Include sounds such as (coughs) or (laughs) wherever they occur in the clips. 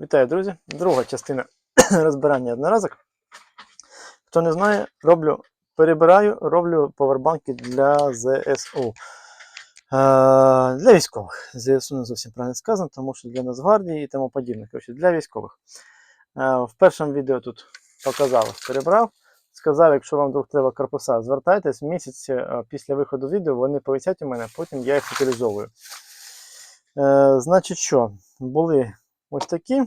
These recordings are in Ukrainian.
Вітаю, друзі! Друга частина (clears throat) розбирання одноразок. Хто не знає, роблю, перебираю, роблю повербанки для ЗСУ. Е, для військових. ЗСУ не зовсім правильно сказано, тому що для Нацгвардії і тому подібне. Коротше, для військових. Е, в першому відео тут показав, перебрав. Сказав, якщо вам вдруг треба корпуса, звертайтесь місяць е, після виходу відео, вони повисять у мене, потім я їх утилізовую. Е, значить, що? Були ось такі.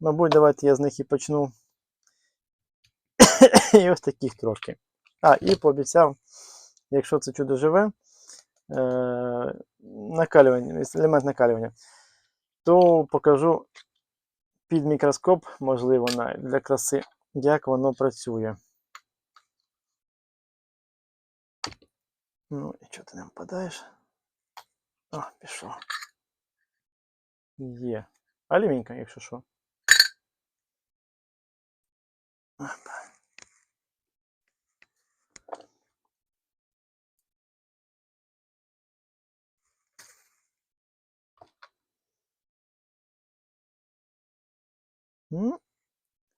Мабуть, давайте я з них і почну. (coughs) і ось таких трошки. А, і пообіцяв, якщо це чудо живе, е, накалювання, елемент накалювання, то покажу під мікроскоп, можливо, для краси, як воно працює. Ну, і чого ти не впадаєш? О, пішло. Є. Алюмінька, якщо що.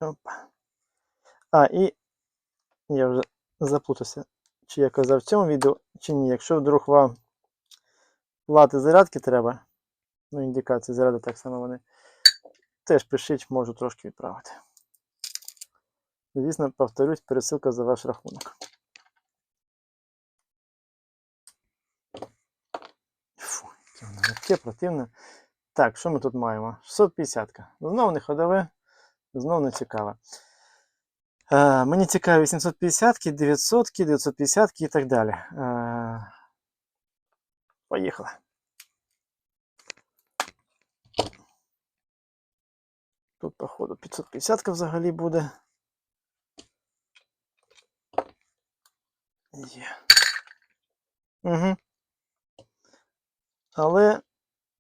Опа. А, і я вже заплутався, чи я казав в цьому відео, чи ні. Якщо вдруг вам плати зарядки треба, ну, індикації заряду так само вони, теж пишіть, можу трошки відправити. Звісно, повторюсь, пересилка за ваш рахунок. Фу, яке противне. Так, що ми тут маємо? 650. -ка. Знову не ходове, знову не цікаве. Е, мені цікаві 850, 900, 950 і так далі. Е, поїхали. Тут, походу, 550 взагалі буде. Є. Угу. Але,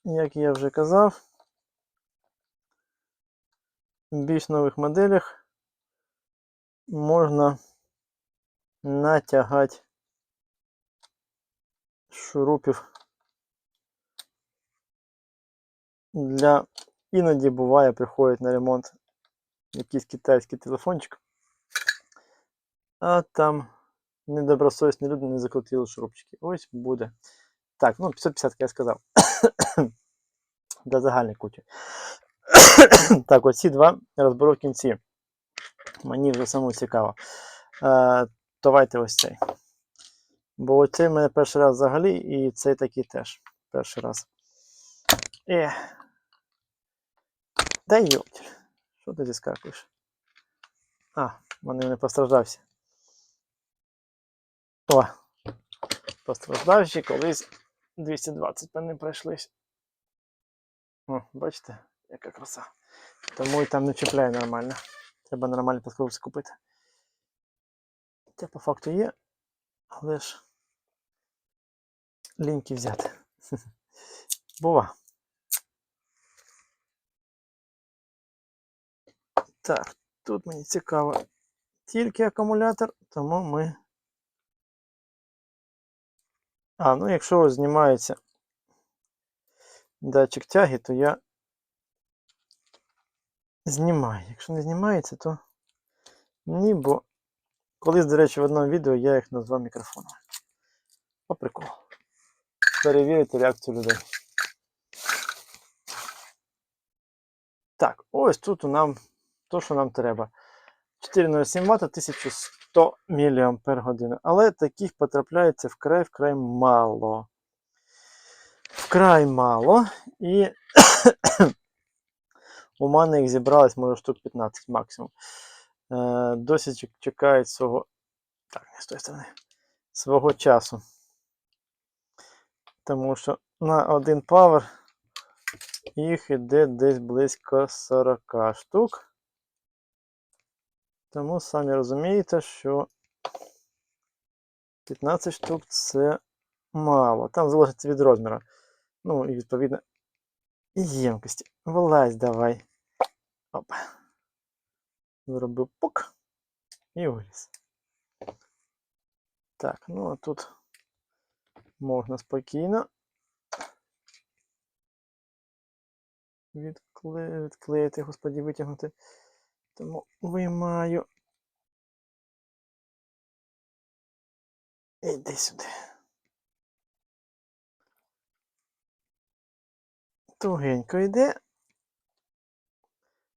як я вже казав, в більш нових моделях можна натягати шурупів для іноді буває приходить на ремонт якийсь китайський телефончик, а там недобросовісні люди не закрутили шурупчики. Ось буде. Так, ну 550 я сказав. (coughs) Для загальної кучі. (coughs) так, оці два розберу в кінці. Мені вже самому цікаво. Е, давайте ось цей. Бо оцей в мене перший раз взагалі, і цей такий теж перший раз. Е. Та йоптіль. Що ти зіскакуєш? А, вони не постраждався. О, постраждавші колись 220 по ним пройшлись. О, бачите, яка краса. Тому і там не чіпляє нормально. Треба нормальний подкрутки купити. Це по факту є, але ж ліньки взяти. (laughs) Бува. Так, тут мені цікаво тільки акумулятор, тому ми. А, ну якщо знімається датчик тяги, то я знімаю. Якщо не знімається, то ні, бо колись, до речі, в одному відео я їх назвав мікрофоном. По приколу. Перевірити реакцію людей. Так, ось тут у нам то, що нам треба. 407 Вт 1100 мАч. Але таких потрапляється вкрай вкрай мало. Вкрай мало. І (coughs) у мене їх зібралось, може, штук 15 максимум. Е, Досить чекають свого. Так, не з тої сторони. Свого часу. Тому що на один павер їх іде десь близько 40 штук. Тому самі розумієте, що 15 штук це мало. Там залежить від розміру. Ну і відповідно і ємкості. Вилазь давай. Оп. Зробив пук і виліз. Так, ну а тут можна спокійно. Від відкле... відклеїти, господі, витягнути. Тому виймаю. Іди сюди. Тугенько йде.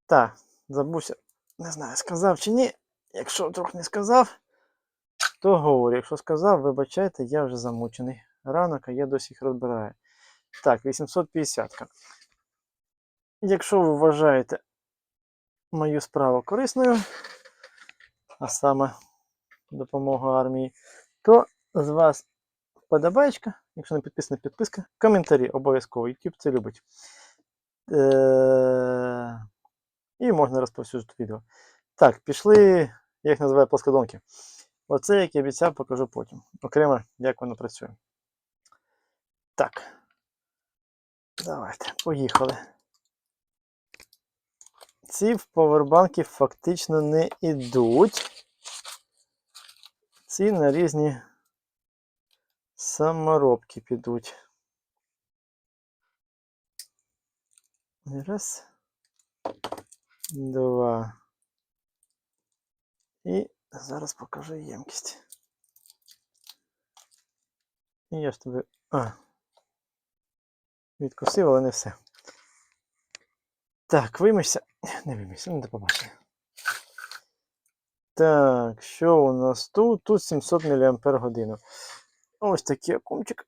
Так, забувся. Не знаю, сказав чи ні. Якщо вдруг не сказав, то говорю. Якщо сказав, вибачайте, я вже замучений. Ранок, а я досі їх розбираю. Так, 850. -ка. Якщо ви вважаєте мою справу корисною, а саме допомогу армії, то з вас вподобаєчка, якщо не підписана підписка, коментарі обов'язково. YouTube це любить. Е- І можна розповсюджувати відео. Так, пішли, я їх називаю плоскодонки. Оце, як я обіцяв, покажу потім. Окремо, як воно працює. Так. Давайте, поїхали. Ці в повербанки фактично не йдуть. Ці на різні саморобки підуть. Раз. Два. І зараз покажу ємкість. І я ж тобі. А. Відкусив, але не все. Так, вимийся. (laughs) Не вимийся, не побачення. Так, що у нас тут? Тут 700 мАч. Ось такий акумчик.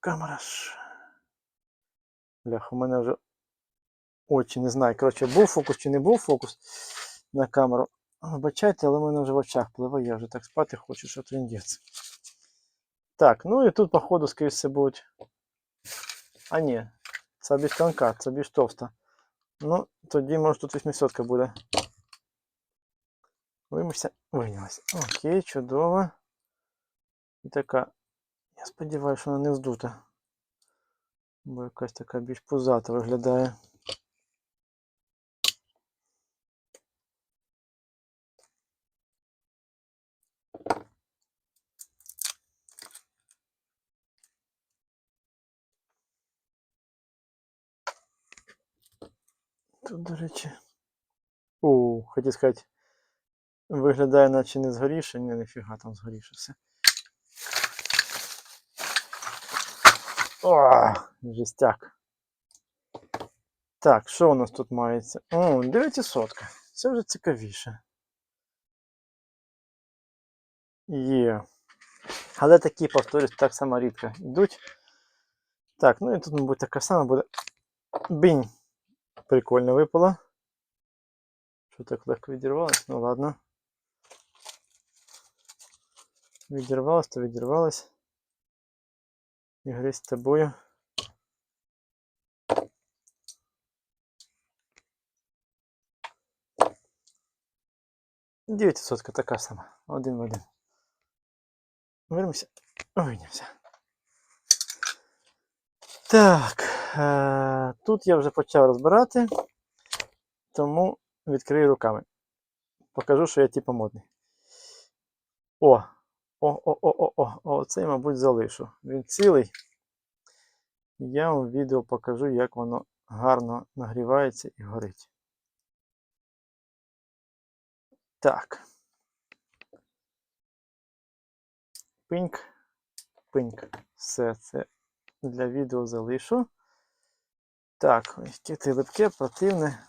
Камера ж. Бляха, у мене вже очі не знаю. Коротше, був фокус чи не був фокус на камеру. Вибачайте, але в мене вже в очах пливе, я вже так спати хочу, що трендець. Так, ну і тут, походу, скоріше все будуть. А ні, це більш тонка, це більш товста. Ну, тоді, може, тут 800 буде. Вимився, вийнялася. Окей, чудово. І така. Я сподіваюся, що вона не вздута. Бо якась така більш пузата виглядає. Тут, до речі. О, хотів сказати, виглядає, наче не згоріше. Ні, ніфіга там згоріше все. О, жестяк. Так, що у нас тут мається? О, 900. Це вже цікавіше. Є. Але такі, повторюсь, так само рідко йдуть. Так, ну і тут, мабуть, така сама буде. Бінь. Прикольно випало. Що так легко відірвалось? Ну ладно. Відірвалось, то відірвалось. Ігри з тобою. Дев'ятисотка така сама. Один в один. Вернемося. Вийнявся. Так. Е, тут я вже почав розбирати, тому відкрию руками. Покажу, що я типу модний. О! О-о-о-о-о! О, цей, мабуть, залишу. Він цілий. Я вам відео покажу, як воно гарно нагрівається і горить. Так. Пиньк, пиньк. Все це для відео залишу. Так, таке липке, противне.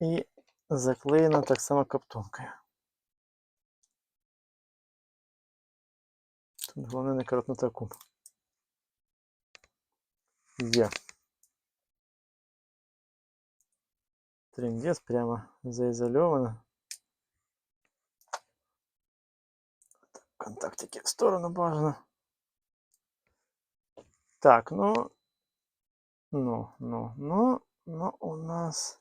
І заклеєно так само каптонкою. Тут головне не коротнути акум. Є. Трендець прямо заізольовано. Контактики в сторону бажано. Так, ну, ну, ну, ну, ну, у нас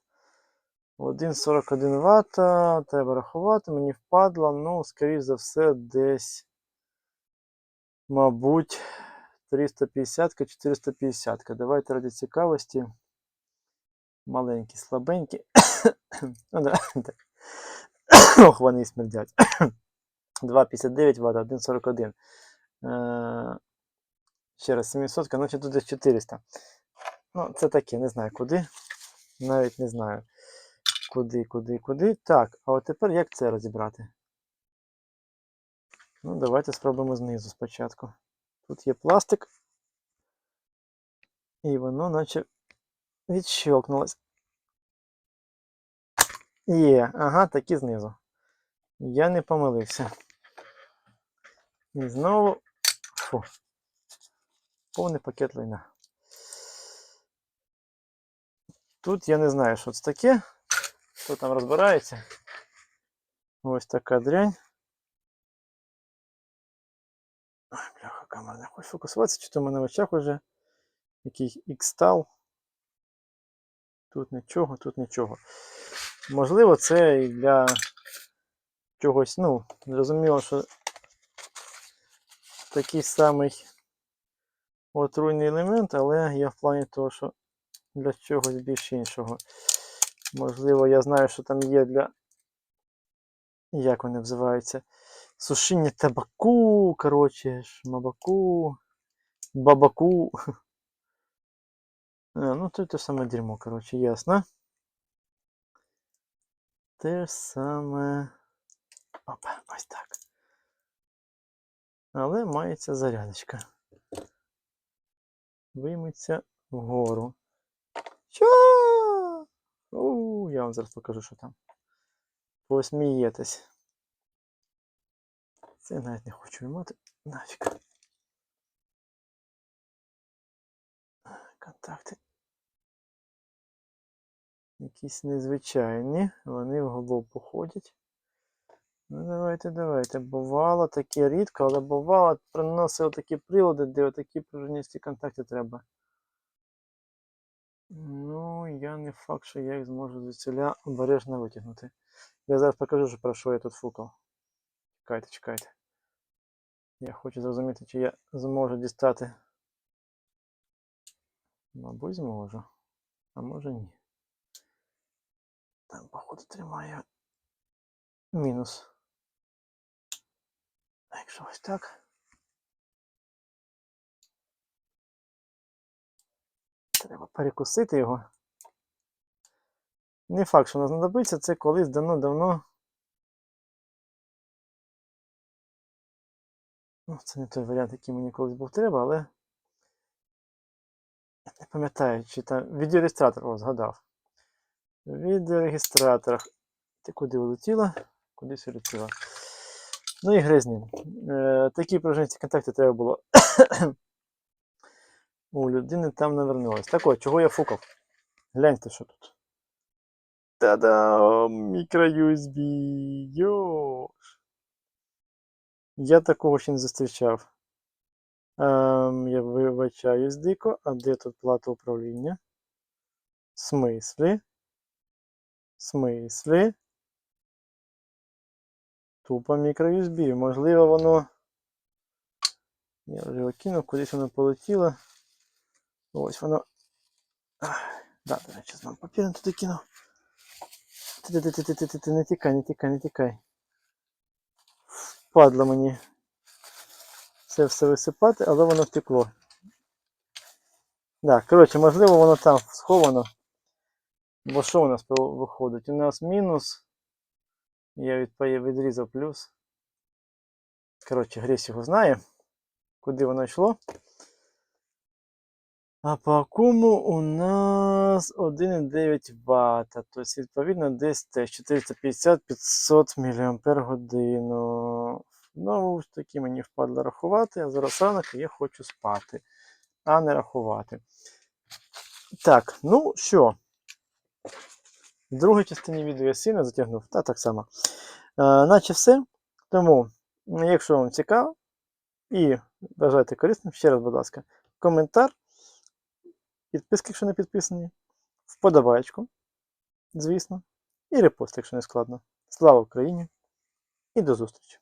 1,41 Вт. Треба рахувати, мені впадло, ну, скоріш за все, десь, мабуть, 350-450. Давайте ради цікавості. Маленькі, слабенькі. (coughs) ну, давайте (coughs) так. (coughs) Ох, вони смердять. 2,59 Вт, 1,41. Е, Ще раз, 700, значить тут десь 400. Ну, це таке, не знаю куди. Навіть не знаю. Куди, куди, куди. Так, а от тепер як це розібрати? Ну, давайте спробуємо знизу спочатку. Тут є пластик. І воно наче відщелкнулось. Є, ага, такі знизу. Я не помилився. І знову. Фу. Повний пакет лайна. Тут я не знаю, що це таке. Хто там розбирається. Ось така дрянь. Ой, бляха, камера не хоче фокусуватися, чи то в мене в очах уже який X-стал. Тут нічого, тут нічого. Можливо, це і для чогось, ну, зрозуміло, що такий самий отруйний елемент, але я в плані того, що для чогось більш іншого. Можливо, я знаю, що там є для. Як вони називаються? Сушіння табаку, коротше, шмабаку, бабаку. А, ну, то те саме дерьмо, коротше, ясно. Те ж саме. Опа, ось так. Але мається зарядочка. Вийметься вгору. Що? У, я вам зараз покажу, що там. Посмієтесь. Це навіть не хочу виймати. Нафіг. Контакти. Якісь незвичайні, вони в голову ходять. Ну, давайте, давайте. Бувало таке рідко, але бувало, приносили такі прилади, де отакі пружиністі контакти треба. Ну, я не факт, що я їх зможу звідсіля обережно витягнути. Я зараз покажу, що про що я тут фукав. Чекайте, чекайте. Я хочу зрозуміти, чи я зможу дістати. Мабуть, зможу. А може ні. Там, походу, тримає мінус. Якщо ось так. Треба перекусити його. Не факт, що нам знадобиться, це колись давно-давно. Ну, це не той варіант, який мені колись був треба, але. Не пам'ятаю, чи там відеореєстратор, о, згадав. В відеорегістраторах. Ти куди улетіла? Кудись улетіла. Ну і гризні. Е, такі пружинці контакти треба було. У людини там навернулось. Так от, чого я фукав? Гляньте, що тут. Та-дам! Мікро-USB! Йош! Я такого ще не зустрічав. Ем, я вибачаюсь дико, а де тут плата управління? В смислі? В смислі? Тупо мікро-USB. Можливо, воно. Я вже його кинув, кудись воно полетіло. Ось воно. Да, до речі, знову папір туди кинув. Ти-ти-ти-ти-ти-ти, не тікай, не тікай, не тікай. Впадло мені це все висипати, але воно втекло. Так, коротше, можливо, воно там сховано. Бо що у нас виходить? У нас мінус. Я від, відрізав плюс. Коротше, Гресь його знає, куди воно йшло. А по акуму у нас 1,9 Вт. Тобто, відповідно, десь теж 450-500 мАч. Знову ж таки, мені впадло рахувати, а зараз ранок я хочу спати, а не рахувати. Так, ну що, в другій частині відео я сильно затягнув, та так само. Е, наче все. Тому, якщо вам цікаво і бажаєте корисним, ще раз, будь ласка, коментар, підписки, якщо не підписані, вподобайку, звісно, і репост, якщо не складно. Слава Україні і до зустрічі!